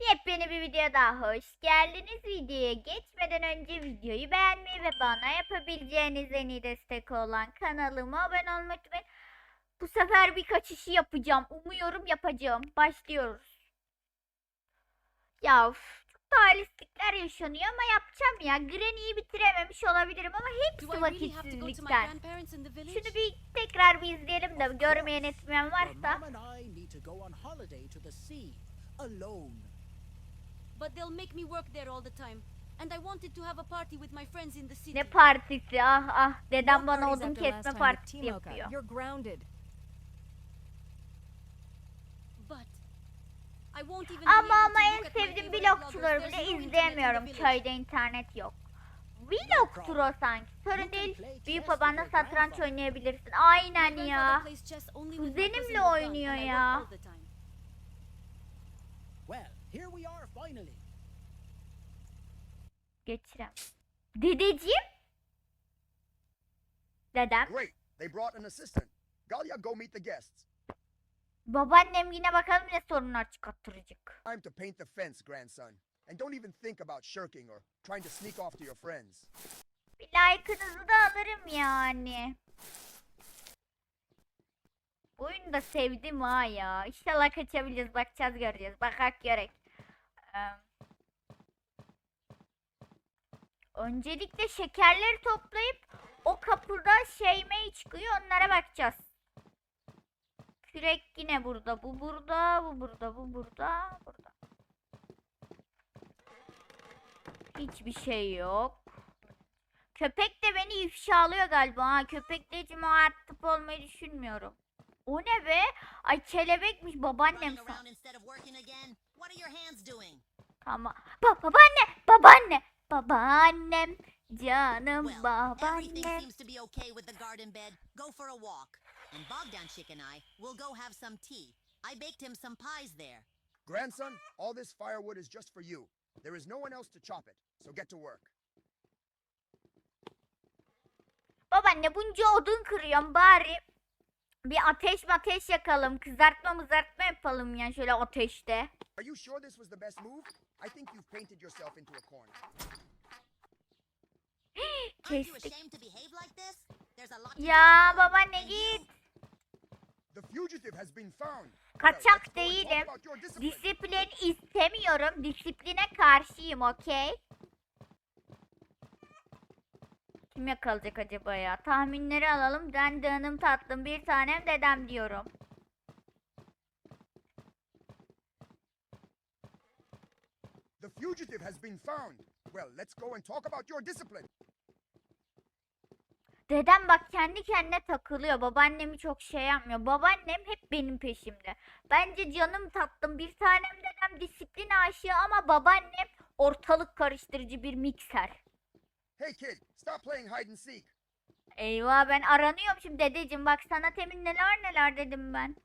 Yepyeni bir video daha hoş geldiniz. Videoya geçmeden önce videoyu beğenmeyi ve bana yapabileceğiniz en iyi destek olan kanalıma abone olmayı unutmayın. Bu sefer bir kaçışı yapacağım. Umuyorum yapacağım. Başlıyoruz. Ya çok talihsizlikler yaşanıyor ama yapacağım ya. Granny'yi bitirememiş olabilirim ama hepsi vakitsizlikten. Şunu bir tekrar bir izleyelim de görmeyen etmeyen varsa. alone. But they'll make me work there all the time. And I wanted to have a party with my friends in the city. Ne partisi ah ah. Dedem bana odun kesme partisi yapıyor. You're grounded. But I won't even be Ama ama en sevdiğim favorite vlogçuları bile izleyemiyorum. Köyde internet yok. Vlogtur o sanki. Sorun değil. Büyük babanla satranç oynayabilirsin. Aynen ya. Kuzenimle oynuyor ya. all the time. Well, here we are finally. Geçirem. Dedeciğim. Dedem. Great. They brought an assistant. Galia, go meet the guests. Babaannem yine bakalım ne sorunlar çıkarttıracak. Time to paint the fence, grandson. And don't even think about shirking or trying to sneak off to your friends. Bir like'ınızı da alırım yani. Oyunu da sevdim ha ya. İnşallah kaçabileceğiz. Bakacağız göreceğiz. Bakak görek. Ee, öncelikle şekerleri toplayıp o kapıda şey mi çıkıyor onlara bakacağız. Kürek yine burada. Bu burada. Bu burada. Bu burada. Burada. Hiçbir şey yok. Köpek de beni ifşalıyor galiba ha. Köpekle hiç muhatap olmayı düşünmüyorum. O ne be? Ay kelebekmiş babaannem running san. around instead of working again? What are your hands doing? Tamam. Ba babaanne, babaanne, babaannem, canım Well, everything babaannem. seems to be okay with the garden bed. Go for a walk. And Bogdanchik and I will go have some tea. I baked him some pies there. Grandson, all this firewood is just for you. There is no one else to chop it, so get to work. Babaanne bunca odun kırıyorum bari. Bir ateş ateş yakalım. Kızartma mızartma yapalım ya şöyle ateşte. Are you sure this was the best move? I think you've painted yourself into a corner. Kestik. Ya and you- git. The fugitive has been found. Well, Kaçak değilim. Disiplin istemiyorum. Disipline karşıyım okey? Kim yakalayacak acaba ya? Tahminleri alalım. Ben de hanım tatlım bir tanem dedem diyorum. The fugitive has been found. Well, let's go and talk about your discipline. Dedem bak kendi kendine takılıyor. Babaannemi çok şey yapmıyor. Babaannem hep benim peşimde. Bence canım tatlım bir tanem dedem disiplin aşığı ama babaannem ortalık karıştırıcı bir mikser. Hey kid, stop playing hide and seek. Eyvah ben aranıyorum şimdi dedeciğim bak sana temin neler neler dedim ben.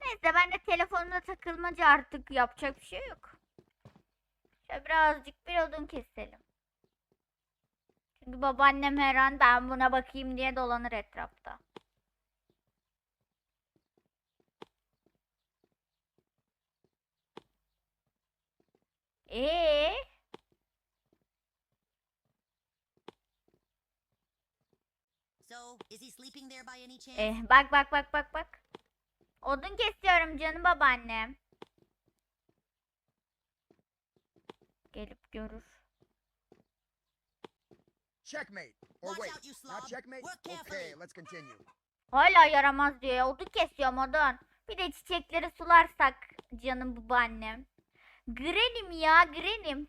Neyse ben de telefonumda takılmaca artık yapacak bir şey yok. Şöyle birazcık bir odun keselim. Çünkü babaannem her an ben buna bakayım diye dolanır etrafta. Ee, So, is he sleeping there by any chance? Eh, bak bak bak bak bak. Odun kesiyorum canım babaannem. Gelip görür. Checkmate. Or wait, not checkmate? Okay, let's continue. Hala yaramaz diyor ya. Odun kesiyorum odun. Bir de çiçekleri sularsak canım babaannem. Grenim ya grenim.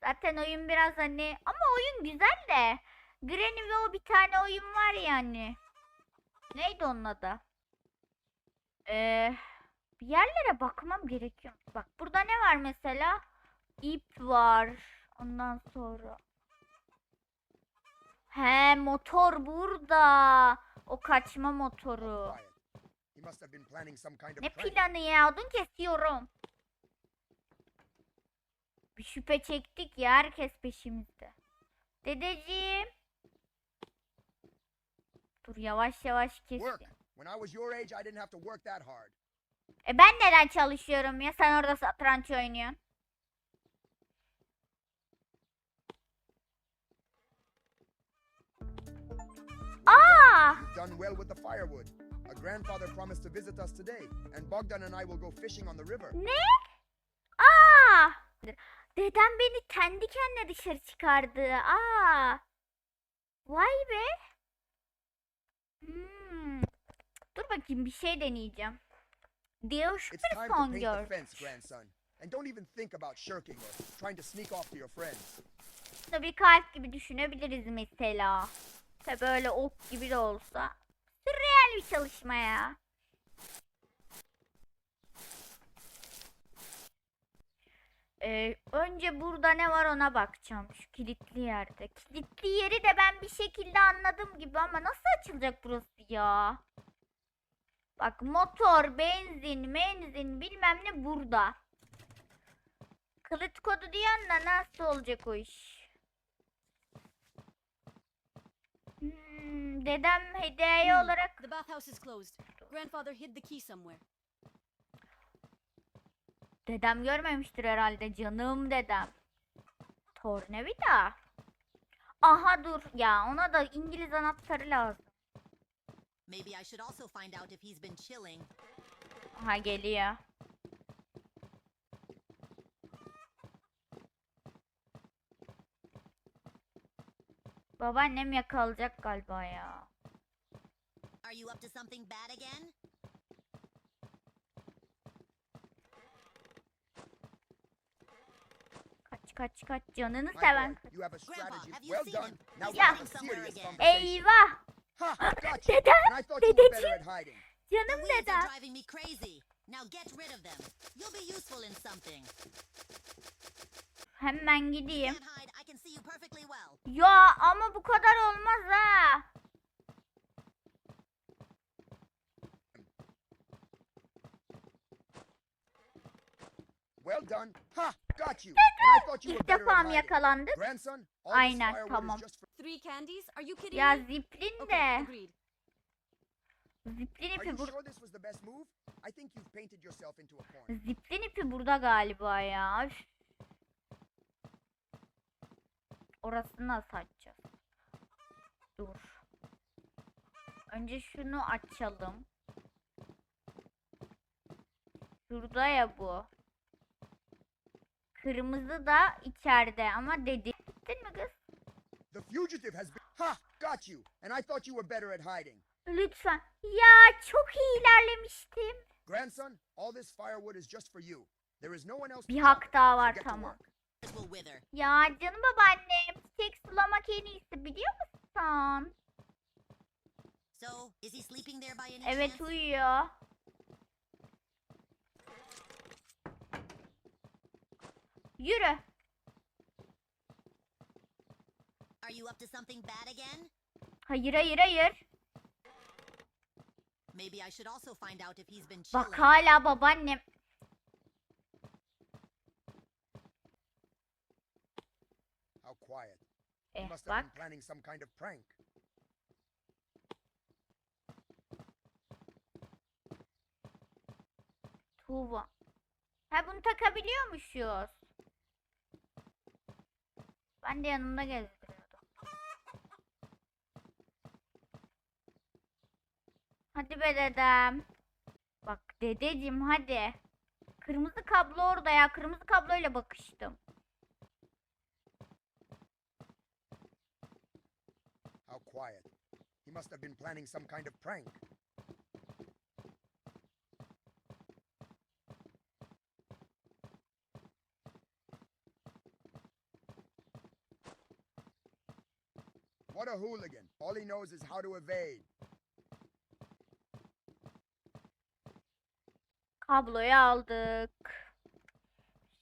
Zaten oyun biraz hani ama oyun güzel de. Granny ve o bir tane oyun var yani. Neydi onun adı? Ee, bir yerlere bakmam gerekiyor. Bak burada ne var mesela? İp var. Ondan sonra. He motor burada. O kaçma motoru. Ne planı ya? Odun kesiyorum. Bir şüphe çektik ya herkes peşimizde. Dedeciğim. Dur yavaş yavaş kes. E ben neden çalışıyorum ya? Sen orada satranç oynuyorsun. Ah! Aa! Done well with the firewood. A grandfather promised to visit us today and Bogdan and I will go fishing on the river. Ne? Aa! Dedem beni kendi kendine dışarı çıkardı. Aa! Vay be! Hmm. Dur bakayım bir şey deneyeceğim. Değişik It's bir time to son paint the gör. fence, grandson. And don't even think about shirking or trying to sneak off to your friends. Tabii kalp gibi düşünebiliriz mesela. Tabii böyle ok gibi de olsa. Sürreal bir çalışma ya. Ee, önce burada ne var ona bakacağım. Şu kilitli yerde. Kilitli yeri de ben bir şekilde anladım gibi ama nasıl açılacak burası ya? Bak motor, benzin, menzin bilmem ne burada. Kılıç kodu diyen de nasıl olacak o iş? Hmm, dedem hediye Hmm, olarak The bathhouse is closed. Grandfather hid the key somewhere. Dedem görmemiştir herhalde canım dedem. Tornavida. Aha dur ya ona da İngiliz anahtarı lazım. Maybe I should also find out if he's been chilling. Aha geliyor. Babaannem yakalayacak galiba ya. Are you up to something bad again? Kaç kaç kaç canını My seven. boy, you have a strategy. have you well seen done. him? Now He's we have a going somewhere serious again. conversation. Eyvah! Ha! Gotcha. Dedem, And I thought you were better dedeciğim. at hiding. The Canım weeds are dedem. driving me crazy. Now get rid of them. You'll be useful in something. Hemen gideyim. Ya ama bu kadar olmaz ha. Well done. Ha! Got you. And I thought you were İlk better defa at mı hiding. yakalandık? Grandson, all Aynen, tamam. just for Three candies? Are you kidding Ya me? ziplin Okay, de. agreed. Ziplin Are ipi you bur sure this was the best move? I think you've painted yourself into a corner. Ziplin ipi burada galiba ya. Üf. Orasını nasıl açacağız? Dur. Önce şunu açalım. Şurada ya bu. Kırmızı da içeride ama dedi. Gittin mi kız? The fugitive has been. Ha! Got you. And I thought you were better at hiding. Lütfen. Ya çok iyi ilerlemiştim. Grandson, all this firewood is just for you. There is no one else. Bir hak daha var tamam. Ya canım babaannem çiçek sulamak en iyisi biliyor musun? So, is he sleeping there by any Evet chance? uyuyor. Yürü. Are you up to something bad again? Hayır hayır hayır. Maybe I should also find out if he's been chilling. Bak hala babaannem. How quiet. Eh must have been planning some kind of prank. Tuğba. Ha bunu takabiliyormuşuz. Ben de yanımda gezdiriyordum. Hadi be dedem. Bak dedeciğim hadi. Kırmızı kablo orada ya. Kırmızı kabloyla bakıştım. How quiet. He must have been planning some kind of prank. What a hooligan. All he knows is how to evade. Kabloyu aldık.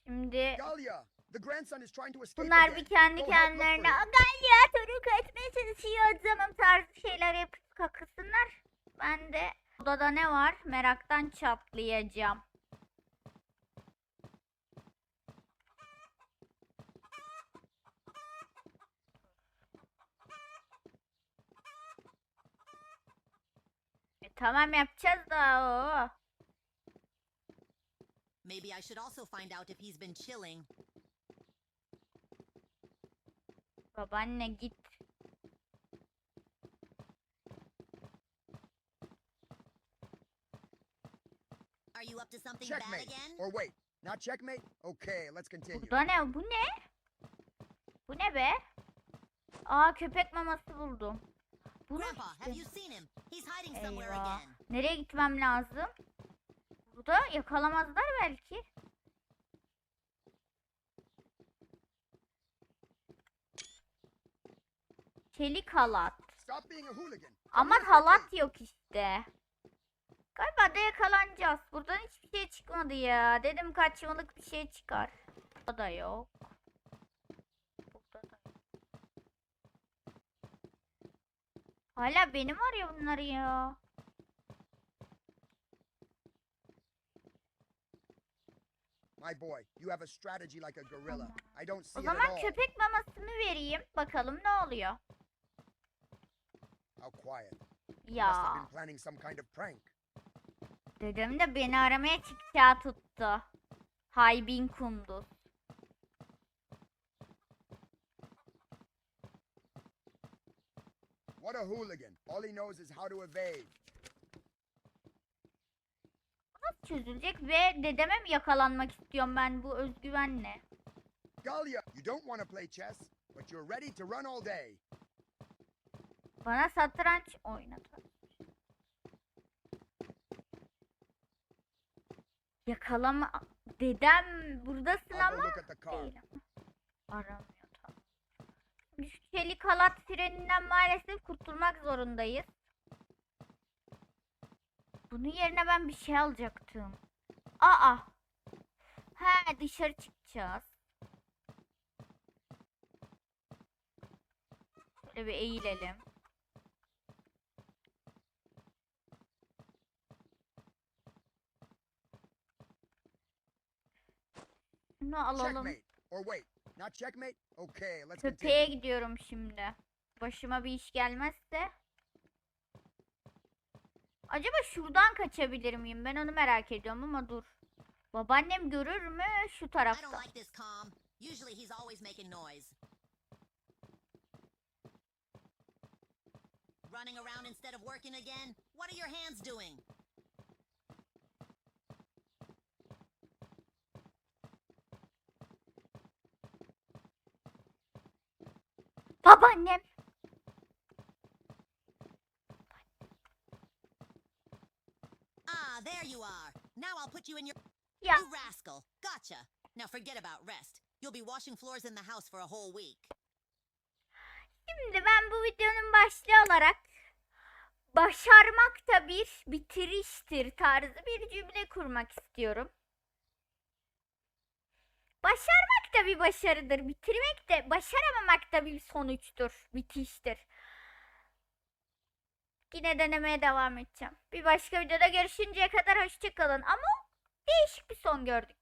Şimdi Dahlia, the grandson is trying to escape bunlar bir kendi kendilerine him. Galya torun kaçmaya çalışıyor canım tarzı şeyler yapıp kakısınlar. Ben de odada ne var meraktan çatlayacağım. Tamam yapacağız da o. Maybe I should also find out if he's been chilling. Babaanne git. Are you up to something bad Checkmate. again? Or wait, not checkmate? Okay, let's continue. Bu ne? Bu ne? Bu ne be? Aa köpek maması buldum. Grandpa, have you seen him? He's hiding somewhere Eyvah. again. Nereye gitmem lazım? Burada yakalamazlar belki. Çelik halat. Stop being a hooligan. Come Ama halat yok işte. Galiba da yakalanacağız. Buradan hiçbir şey çıkmadı ya. Dedim kaçmalık bir şey çıkar. O da yok. Burada da yok. Hala benim arıyor bunları ya. My boy, you have a strategy like a gorilla. I don't see O it at zaman all. köpek mamasını vereyim. Bakalım ne oluyor. How quiet. You must have Ya. been planning some kind of prank. Dedem de beni aramaya çıkacağı tuttu. Haybin kunduz. A hooligan. All he knows is how to evade. Nasıl çözülecek ve dedeme mi yakalanmak istiyorum ben bu özgüvenle? Galia, you don't want to play chess, but you're ready to run all day. Bana satranç oynatır. Yakalama... Dedem buradasın ama değilim. Aramıyor çelik halat freninden maalesef kurtulmak zorundayız. Bunun yerine ben bir şey alacaktım. Aa. He dışarı çıkacağız. Şöyle bir eğilelim. Bunu alalım. Checkmate. Or wait, not checkmate? Okay, let's continue. gidiyorum şimdi. Başıma bir iş gelmezse. Acaba şuradan kaçabilir miyim? Ben onu merak ediyorum ama dur. Babaannem görür mü şu tarafta? Running around instead of working again? What are your hands doing? Babaannem. Ah, there you are. Now I'll put you in your. Ya You rascal. Gotcha. Now forget about rest. You'll be washing floors in the house for a whole week. şimdi ben bu videonun başlığı olarak başarmak da bir bitiriştir tarzı bir cümle kurmak istiyorum. Başarmak da bir başarıdır. Bitirmek de başaramamak da bir sonuçtur. Bitiştir. Yine denemeye devam edeceğim. Bir başka videoda görüşünceye kadar hoşçakalın. Ama değişik bir son gördük.